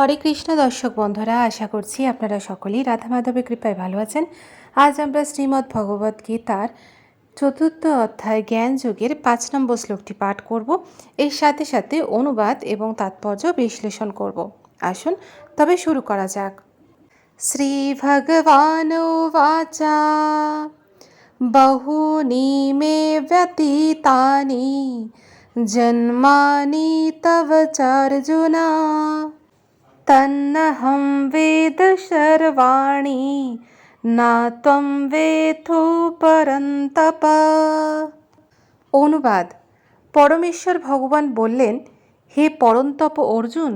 হরে কৃষ্ণ দর্শক বন্ধুরা, আশা করছি আপনারা সকলেই রাধা মাধবের কৃপায় ভালো আছেন। আজ আমরা শ্রীমদ্ ভগবত গীতার চতুর্থ অধ্যায় জ্ঞান যোগের পাঁচ নম্বর শ্লোকটি পাঠ করব। এর সাথে সাথে অনুবাদ এবং তাৎপর্য বিশ্লেষণ করব। আসুন, তবে শুরু করা যাক। শ্রী ভগবান বাচা বহূনি মে ব্যতীতানি, জন্মানি তব চার্জুনা। বেদ সর্বাণি না ত্বম বেথো পরন্তপ অনুবাদ। পরমেশ্বর ভগবান বললেন, হে পরন্তপ অর্জুন,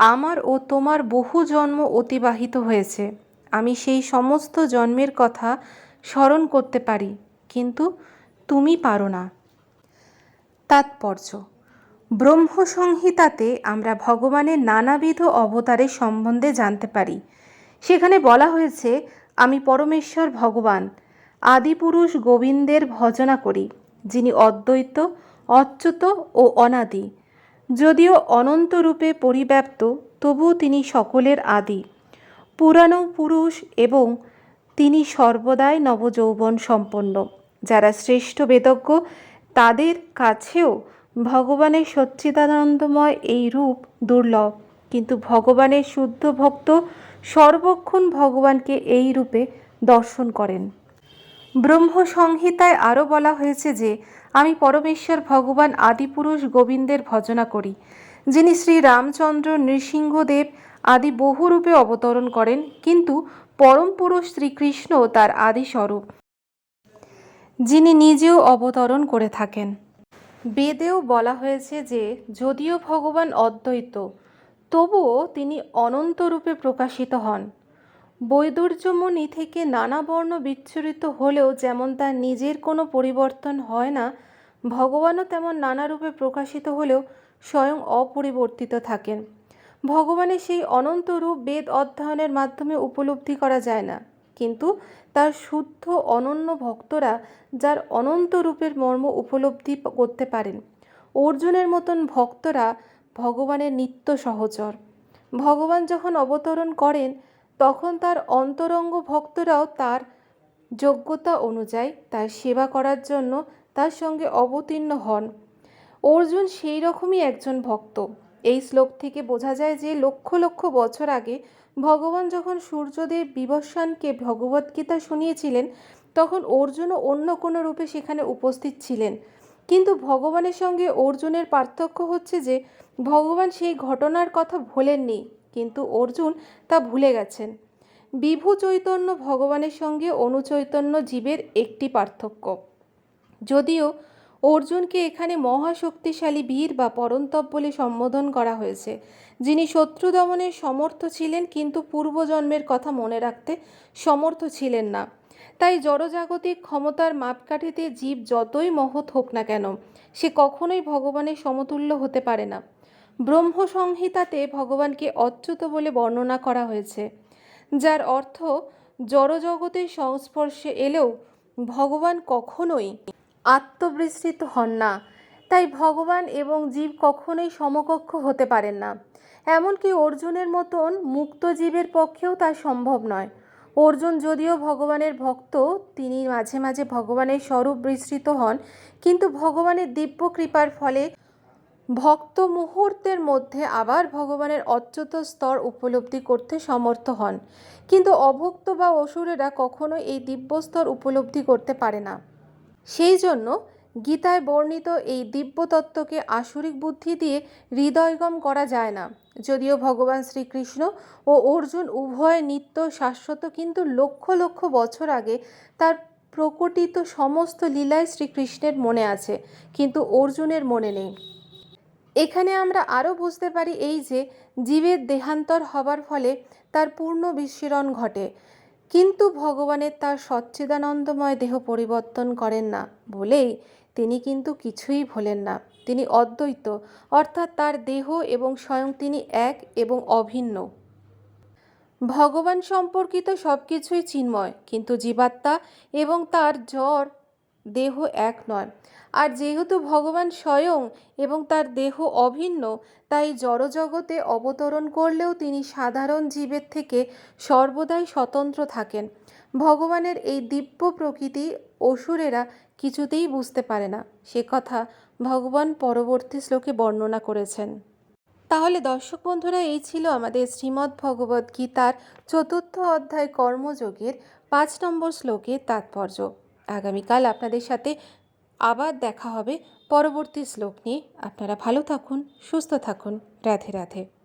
আমার ও তোমার বহু জন্ম অতিবাহিত হয়েছে। আমি সেই সমস্ত জন্মের কথা স্মরণ করতে পারি, কিন্তু তুমি পারো না। তাৎপর্য ব্রহ্মসংহিতাতে আমরা ভগবানের নানাবিধ অবতারের সম্বন্ধে জানতে পারি। সেখানে বলা হয়েছে, আমি পরমেশ্বর ভগবান, আদিপুরুষ গোবিন্দের ভজনা করি, যিনি অদ্বৈত, অচ্যুত ও অনাদি। যদিও অনন্তরূপে পরিব্যাপ্ত, তবুও তিনি সকলের আদি। পুরানো পুরুষ এবং তিনি সর্বদাই নবযৌবন সম্পন্ন। যারা শ্রেষ্ঠ বেদজ্ঞ, তাদের কাছেও ভগবানের সচ্চিদানন্দময় এই রূপ দুর্লভ। কিন্তু ভগবানের শুদ্ধ ভক্ত সর্বক্ষণ ভগবানকে এই রূপে দর্শন করেন। ব্রহ্ম সংহিতায় আরও বলা হয়েছে যে, আমি পরমেশ্বর ভগবান আদিপুরুষ গোবিন্দের ভজনা করি, যিনি শ্রী রামচন্দ্র নৃসিংহদেব আদি বহুরূপে অবতরণ করেন, কিন্তু পরম পুরুষ শ্রীকৃষ্ণ তার আদি স্বরূপ যিনি নিজেও অবতরণ করে থাকেন। বেদেও বলা হয়েছে যে, যদিও ভগবান অদ্বৈত, তবুও তিনি অনন্তরূপে প্রকাশিত হন। বৈদুর্যমণি থেকে নানা বর্ণ বিচ্ছুরিত হলেও যেমন তার নিজের কোনো পরিবর্তন হয় না, ভগবানও তেমন নানা রূপে প্রকাশিত হলেও স্বয়ং অপরিবর্তিত থাকেন। ভগবানের সেই অনন্ত রূপ বেদ অধ্যয়নের মাধ্যমে উপলব্ধি করা যায় না। কিন্তু তার শুদ্ধ অনন্য ভক্তরা যার অনন্ত রূপের মর্ম উপলব্ধি করতে পারেন। অর্জুনের মতন ভক্তরা ভগবানের নিত্য সহচর। ভগবান যখন অবতরণ করেন, তখন তার অন্তরঙ্গ ভক্তরাও তার যোগ্যতা অনুযায়ী তার সেবা করার জন্য তার সঙ্গে অবতীর্ণ হন। অর্জুন সেই রকমই একজন ভক্ত। এই শ্লোক থেকে বোঝা যায় যে লক্ষ লক্ষ বছর আগে ভগবান যখন সূর্যদেব বিবস্বানকে ভগবদ্গীতা শুনিয়েছিলেন, তখন অর্জুনও অন্য কোনো রূপে সেখানে উপস্থিত ছিলেন। কিন্তু ভগবানের সঙ্গে অর্জুনের পার্থক্য হচ্ছে যে ভগবান সেই ঘটনার কথা ভোলেননি, কিন্তু অর্জুন তা ভুলে গেছেন। বিভু চৈতন্য ভগবানের সঙ্গে অনুচৈতন্য জীবের একটি পার্থক্য। যদিও অর্জুনকে এখানে মহাশক্তিশালী বীর বা পরন্তপ বলে সম্বোধন করা হয়েছে। যিনি শত্রু দমনের সমর্থ ছিলেন, কিন্তু পূর্বজন্মের কথা মনে রাখতে সমর্থ ছিলেন না। তাই জড়জাগতিক ক্ষমতার মাপকাঠিতে জীব যতই মহৎ হোক না কেন, সে কখনোই ভগবানের সমতুল্য হতে পারে না। ব্রহ্ম সংহিতাতে ভগবানকে অচ্যুত বলে বর্ণনা করা হয়েছে, যার অর্থ জড়জগতের সংস্পর্শে এলেও ভগবান কখনোই আত্মবিস্তৃত হন না। তাই ভগবান এবং জীব কখনোই সমকক্ষ হতে পারেন না। এমনকি অর্জুনের মতন মুক্ত জীবের পক্ষেও তা সম্ভব নয়। অর্জুন যদিও ভগবানের ভক্ত, তিনি মাঝে মাঝে ভগবানের স্বরূপ বিস্তৃত হন, কিন্তু ভগবানের দিব্য কৃপার ফলে ভক্ত মুহূর্তের মধ্যে আবার ভগবানের অচ্যুত স্তর উপলব্ধি করতে সমর্থ হন। কিন্তু অভক্ত বা অসুরেরা কখনো এই দিব্য স্তর উপলব্ধি করতে পারে না। সেই জন্য গীতায় বর্ণিত এই দিব্যতত্ত্বকে আসরিক বুদ্ধি দিয়ে হৃদয়গম করা যায় না। যদিও ভগবান শ্রীকৃষ্ণ ও অর্জুন উভয় নিত্য শাশ্বত কিন্তু লক্ষ লক্ষ বছর আগে তার প্রকটিত সমস্ত লীলায় শ্রীকৃষ্ণের মনে আছে, কিন্তু অর্জুনের মনে নেই। এখানে আমরা আরও বুঝতে পারি এই যে, জীবের দেহান্তর হবার ফলে তার পূর্ণ বিস্মরণ ঘটে। কিন্তু ভগবানের তার সচ্চিদানন্দময় দেহ পরিবর্তন করেন না বলেই তিনি কিন্তু কিছুই ভোলেন না। তিনি অদ্বৈত, অর্থাৎ তার দেহ এবং স্বয়ং তিনি এক এবং অভিন্ন। ভগবান সম্পর্কিত সব কিছুই চিন্ময়, কিন্তু জীবাত্মা এবং তার জ্বর দেহ এক নয়। আর যেহেতু ভগবান স্বয়ং এবং তার দেহ অভিন্ন, তাই জড়জগতে অবতরণ করলেও তিনি সাধারণ জীবের থেকে সর্বদাই স্বতন্ত্র থাকেন। ভগবানের এই দিব্য প্রকৃতি অসুরেরা কিছুতেই বুঝতে পারে না। সে কথা ভগবান পরবর্তী শ্লোকে বর্ণনা করেছেন। তাহলে দর্শক বন্ধুরা, এই ছিল আমাদের শ্রীমদ্ ভগবদ্ গীতার চতুর্থ অধ্যায় কর্মযোগের পাঁচ নম্বর শ্লোকের তাৎপর্য। আগামীকাল আপনাদের সাথে আবার দেখা হবে। পরবর্তী শ্লোক নিয়ে আপনারা ভালো থাকুন, সুস্থ থাকুন। রাধে রাধে।